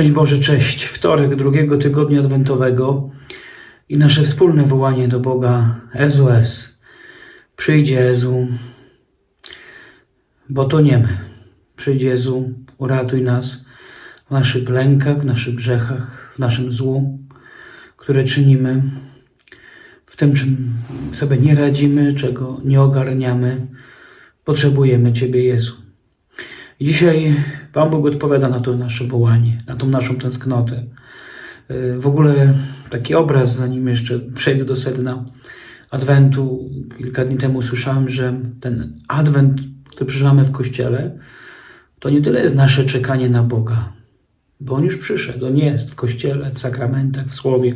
Szczęść Boże, cześć. Wtorek drugiego tygodnia adwentowego i nasze wspólne wołanie do Boga SOS. Przyjdź Jezu, bo to nie my. Przyjdź Jezu, uratuj nas w naszych lękach, w naszych grzechach, w naszym złu, które czynimy, w tym, czym sobie nie radzimy, czego nie ogarniamy. Potrzebujemy Ciebie, Jezu. Dzisiaj Pan Bóg odpowiada na to nasze wołanie, na tą naszą tęsknotę. Yy, W ogóle taki obraz, zanim jeszcze przejdę do sedna Adwentu, kilka dni temu słyszałem, że ten Adwent, który przeżywamy w Kościele, to nie tyle jest nasze czekanie na Boga, bo On już przyszedł, On jest w Kościele, w sakramentach, w Słowie.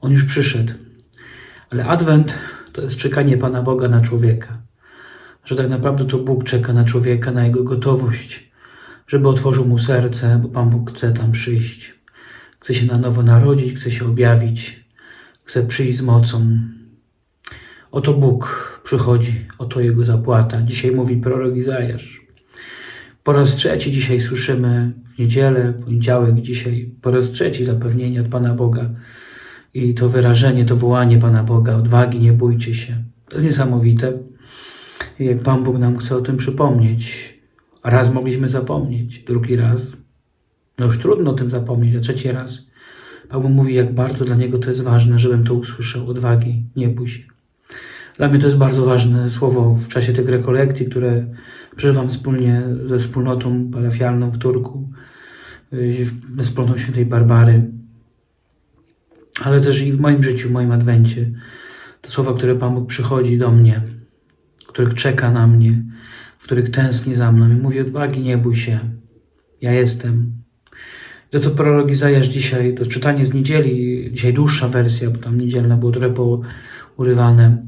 On już przyszedł. Ale Adwent to jest czekanie Pana Boga na człowieka że tak naprawdę to Bóg czeka na człowieka, na jego gotowość, żeby otworzył mu serce, bo Pan Bóg chce tam przyjść. Chce się na nowo narodzić, chce się objawić, chce przyjść z mocą. Oto Bóg przychodzi, oto jego zapłata. Dzisiaj mówi prorok Izajasz. Po raz trzeci dzisiaj słyszymy w niedzielę, poniedziałek, dzisiaj po raz trzeci zapewnienie od Pana Boga i to wyrażenie, to wołanie Pana Boga, odwagi, nie bójcie się. To jest niesamowite. Jak Pan Bóg nam chce o tym przypomnieć. Raz mogliśmy zapomnieć, drugi raz. No już trudno o tym zapomnieć, a trzeci raz. Pan Bóg mówi, jak bardzo dla Niego to jest ważne, żebym to usłyszał. Odwagi, nie bój się. Dla mnie to jest bardzo ważne słowo w czasie tych rekolekcji, które przeżywam wspólnie ze wspólnotą parafialną w Turku, yy, ze wspólnotą świętej Barbary, ale też i w moim życiu, w moim adwencie. To słowa, które Pan Bóg przychodzi do mnie, których czeka na mnie, w których tęskni za mną i mówi odwagi, nie bój się, ja jestem. To co prorok Izajasz dzisiaj, to czytanie z niedzieli, dzisiaj dłuższa wersja, bo tam niedzielna było trochę urywane.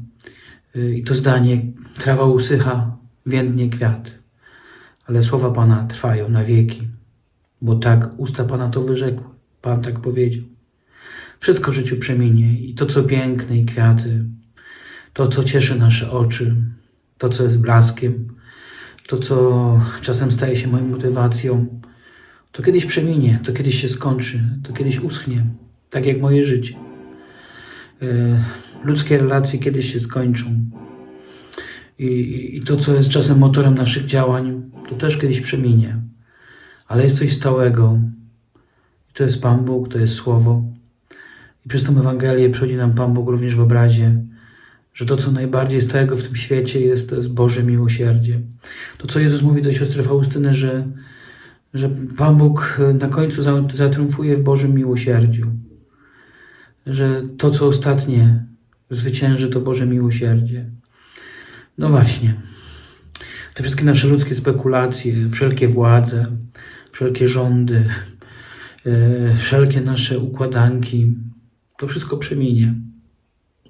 I to zdanie, trawa usycha, więdnie kwiat, ale słowa Pana trwają na wieki, bo tak usta Pana to wyrzekły, Pan tak powiedział. Wszystko w życiu przeminie i to, co piękne i kwiaty, to, co cieszy nasze oczy, to, co jest blaskiem, to, co czasem staje się moją motywacją, to kiedyś przeminie, to kiedyś się skończy, to kiedyś uschnie, tak jak moje życie. Yy, Ludzkie relacje kiedyś się skończą. I, I to, co jest czasem motorem naszych działań, to też kiedyś przeminie. Ale jest coś stałego. I to jest Pan Bóg, to jest Słowo. I przez tą Ewangelię przychodzi nam Pan Bóg również w obrazie, że to, co najbardziej stałego w tym świecie jest, to jest Boże miłosierdzie. To, co Jezus mówi do siostry Faustyny, że, że Pan Bóg na końcu za- zatriumfuje w Bożym miłosierdziu. Że to, co ostatnie zwycięży, to Boże miłosierdzie. No właśnie. Te wszystkie nasze ludzkie spekulacje, wszelkie władze, wszelkie rządy, e, wszelkie nasze układanki, to wszystko przeminie.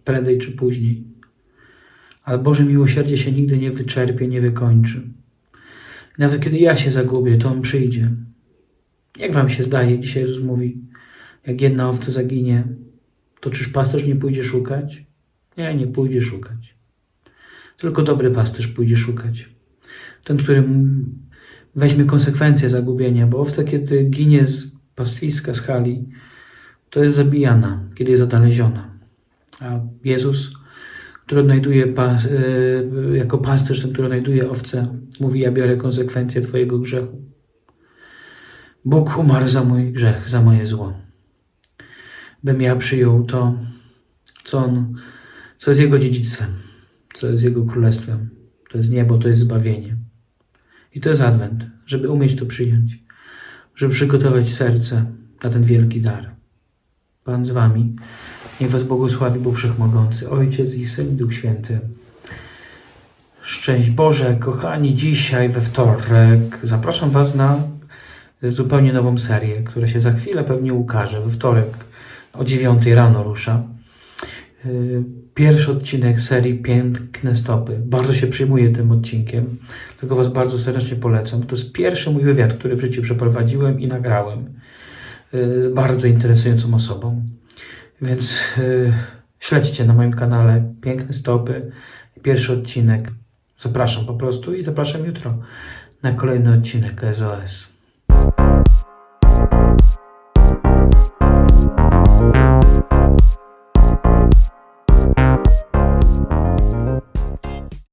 Prędzej czy później. Ale Boże miłosierdzie się nigdy nie wyczerpie, nie wykończy. Nawet kiedy ja się zagubię, to On przyjdzie. Jak wam się zdaje, dzisiaj Jezus mówi, jak jedna owca zaginie, to czyż pasterz nie pójdzie szukać? Nie, nie pójdzie szukać. Tylko dobry pasterz pójdzie szukać. Ten, który weźmie konsekwencje zagubienia, bo owca, kiedy ginie z pastwiska, z hali, to jest zabijana, kiedy jest odnaleziona. A Jezus, który odnajduje pa, e, jako pasterz, ten, który odnajduje owce, mówi: Ja biorę konsekwencje Twojego grzechu. Bóg umarł za mój grzech, za moje zło. Bym ja przyjął to, co On, co jest Jego dziedzictwem, co jest Jego królestwem. To jest niebo, to jest zbawienie. I to jest Adwent, żeby umieć to przyjąć, żeby przygotować serce na ten wielki dar. Pan z Wami. Niech Was błogosławi Bóg Wszechmogący, Ojciec i Syn Duch Święty. Szczęść Boże, kochani, dzisiaj we wtorek zapraszam Was na zupełnie nową serię, która się za chwilę pewnie ukaże. We wtorek o 9 rano rusza. Yy, Pierwszy odcinek serii Piękne Stopy. Bardzo się przyjmuję tym odcinkiem, tylko Was bardzo serdecznie polecam. To jest pierwszy mój wywiad, który w życiu przeprowadziłem i nagrałem yy, z bardzo interesującą osobą. Więc yy, śledźcie na moim kanale Piękne Stopy, pierwszy odcinek. Zapraszam po prostu i zapraszam jutro na kolejny odcinek SOS.